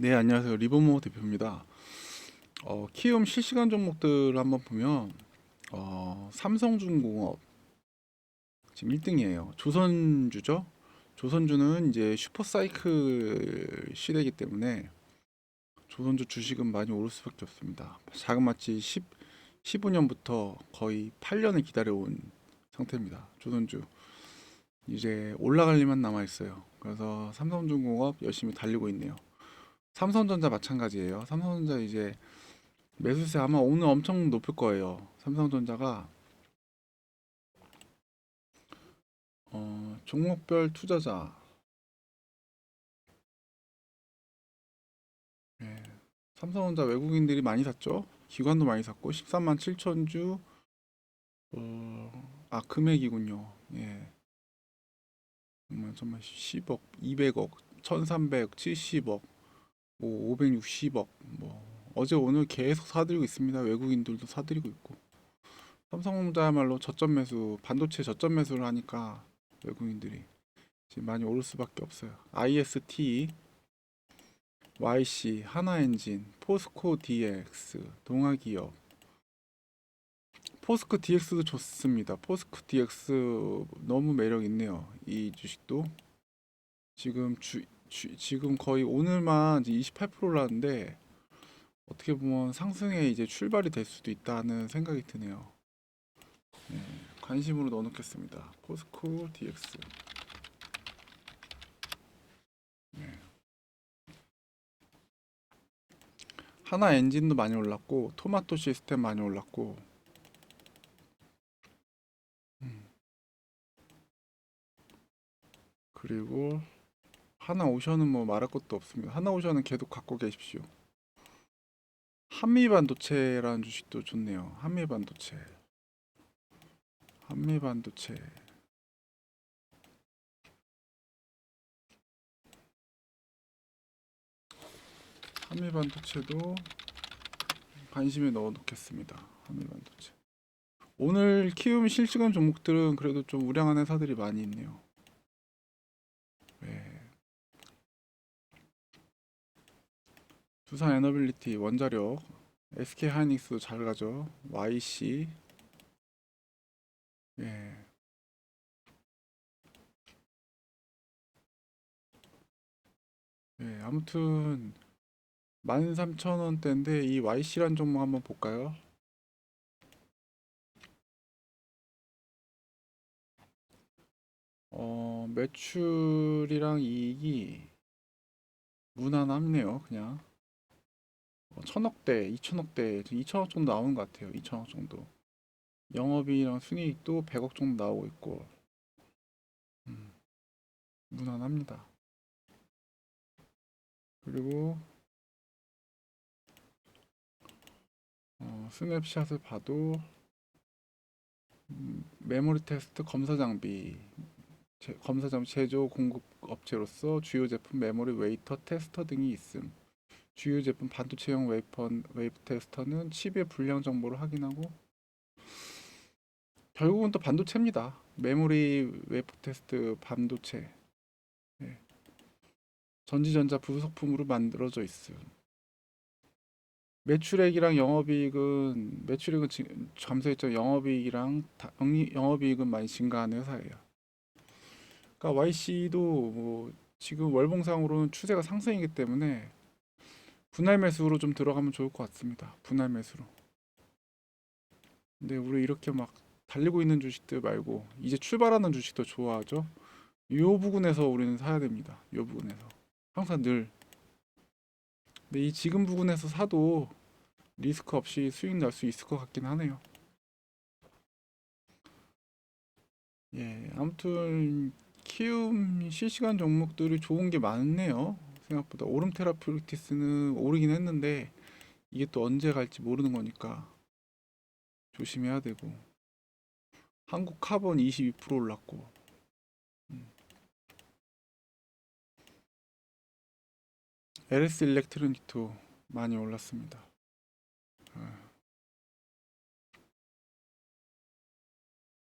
네, 안녕하세요. 리버모 대표입니다. 어, 키움 실시간 종목들을 한번 보면 어, 삼성중공업 지금 1등이에요. 조선주죠. 조선주는 이제 슈퍼사이클 시대이기 때문에 조선주 주식은 많이 오를 수밖에 없습니다. 자그마치 10, 15년부터 거의 8년을 기다려온 상태입니다. 조선주 이제 올라갈 일만 남아 있어요. 그래서 삼성중공업 열심히 달리고 있네요. 삼성전자 마찬가지예요. 삼성전자 이제 매수세 아마 오늘 엄청 높을 거예요. 삼성전자가 어, 종목별 투자자 예, 삼성전자 외국인들이 많이 샀죠. 기관도 많이 샀고 13만 7천 주 어, 아 금액이군요. 예. 정말 정말 10억, 200억, 1370억 뭐 560억 뭐 어제 오늘 계속 사들이고 있습니다. 외국인들도 사들이고 있고 삼성전자야말로 저점 매수 반도체 저점 매수를 하니까 외국인들이 지금 많이 오를 수밖에 없어요. IST, YC, 하나엔진, 포스코 DX, 동아기업 포스코 DX도 좋습니다. 포스코 DX 너무 매력 있네요. 이 주식도 지금 주, 주- 지금 거의 오늘만 이제 28% 올랐는데 어떻게 보면 상승에 이제 출발이 될 수도 있다는 생각이 드네요. 네, 관심으로 넣어놓겠습니다. 포스코 DX. 네. 하나 엔진도 많이 올랐고 토마토 시스템 많이 올랐고 음. 그리고 하나 오션은 뭐 말할 것도 없습니다. 하나 오션은 계속 갖고 계십시오. 한미 반도체라는 주식도 좋네요. 한미 반도체. 한미 반도체. 한미 반도체도 관심에 넣어 놓겠습니다. 한미 반도체. 오늘 키움 실시간 종목들은 그래도 좀 우량한 회사들이 많이 있네요. 두산 에너빌리티 원자력 SK 하이닉스도 잘 가죠 YC 예. 예, 아무튼 13,000원대인데 이 YC란 종목 한번 볼까요? 어, 매출이랑 이익이 무난하네요, 그냥. 어, 천억대, 이천억대, 이천억 정도 나오는 것 같아요. 이천억 정도. 영업이익이랑 순이익도 100억 정도 나오고 있고, 음, 무난합니다. 그리고 어, 스냅샷을 봐도 음, 메모리 테스트 검사 장비, 제, 검사 장비 제조 공급 업체로서 주요 제품 메모리 웨이터 테스터 등이 있음. 주요 제품 반도체형 웨이퍼 웨이프 테스터는 칩의 불량 정보를 확인하고 결국은 또 반도체입니다. 메모리 웨이프 테스트 반도체 예. 전지전자 부속품으로 만들어져 있음. 매출액이랑 영업이익은 매출액은 지- 감소했죠. 영업이익이랑 다- 영업이익은 많이 증가하는 회사예요. 그러니까 YC도 뭐 지금 월봉상으로는 추세가 상승이기 때문에 분할 매수로 좀 들어가면 좋을 것 같습니다. 분할 매수로. 근데 우리 이렇게 막 달리고 있는 주식들 말고 이제 출발하는 주식도 좋아하죠. 요 부분에서 우리는 사야 됩니다. 요 부분에서 항상 늘. 근데 이 지금 부분에서 사도 리스크 없이 수익 날 수 있을 것 같긴 하네요. 예, 아무튼 키움 실시간 종목들이 좋은 게 많네요. 생각보다 오름 테라퓨리티스는 오르긴 했는데 이게 또 언제 갈지 모르는 거니까 조심해야 되고 한국 카본 22% 올랐고 음. LS 일렉트로닉도 많이 올랐습니다. 아.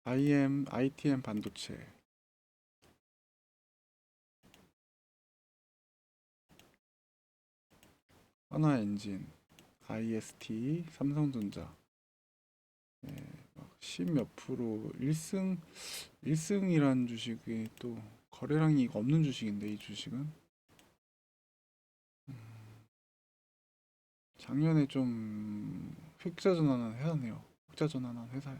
IM, ITM 반도체 하나엔진, IST, 삼성전자. 네, 십몇 프로 1승 1승이란 주식이 또 거래량이 없는 주식인데 이 주식은 음, 작년에 좀 흑자 전환을 해야네요. 흑자 전환한 회사에.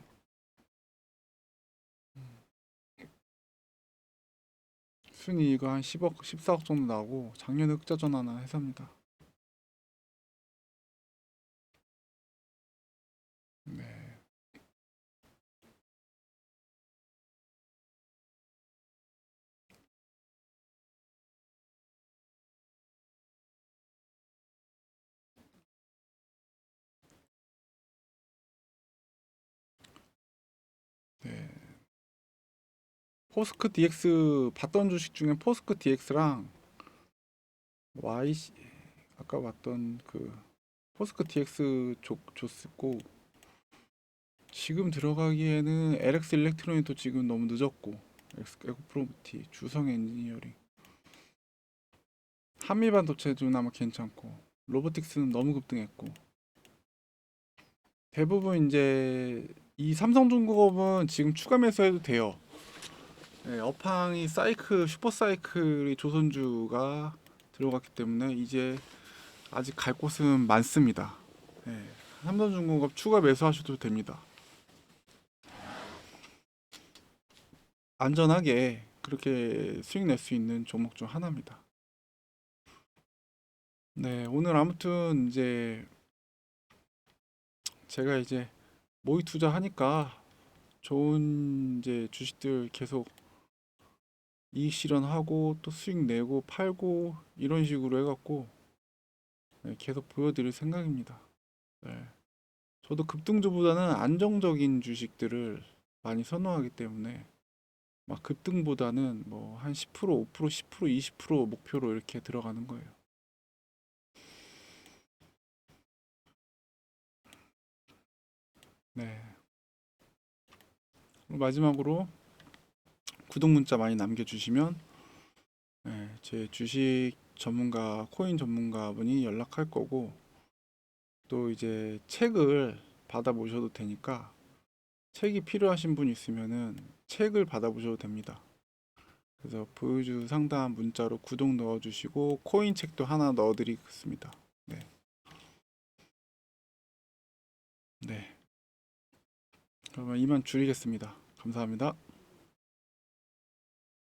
음. 순이익가 한 10억, 14억 정도 나오고 작년에 흑자 전환한 회사입니다. 포스크 DX 봤던 주식 중에 포스크 DX랑 YC 아까 봤던 그 포스크 DX 좋, 좋았고 지금 들어가기에는 LX 일렉트로닉도 지금 너무 늦었고 에코프로티 주성 엔지니어링 한미 반도체도 아마 괜찮고 로보틱스는 너무 급등했고 대부분 이제 이 삼성중공업은 지금 추가 매수해도 돼요. 네, 업황이 사이클 슈퍼 사이클이 조선주가 들어갔기 때문에 이제 아직 갈 곳은 많습니다. 네, 삼성중공업 추가 매수하셔도 됩니다. 안전하게 그렇게 수익 낼 수 있는 종목 중 하나입니다. 네, 오늘 아무튼 이제 제가 이제 모의 투자하니까 좋은 이제 주식들 계속 이익 실현하고 또 수익 내고 팔고 이런 식으로 해갖고 네, 계속 보여드릴 생각입니다. 네. 저도 급등주보다는 안정적인 주식들을 많이 선호하기 때문에 막 급등보다는 뭐 한 10%, 5%, 10%, 20% 목표로 이렇게 들어가는 거예요. 네. 마지막으로 구독 문자 많이 남겨주시면 네, 제 주식 전문가, 코인 전문가분이 연락할 거고 또 이제 책을 받아보셔도 되니까 책이 필요하신 분 있으면은 책을 받아보셔도 됩니다. 그래서 보여주 상담 문자로 구독 넣어주시고 코인 책도 하나 넣어드리겠습니다. 네. 네. 그러면 이만 줄이겠습니다. 감사합니다.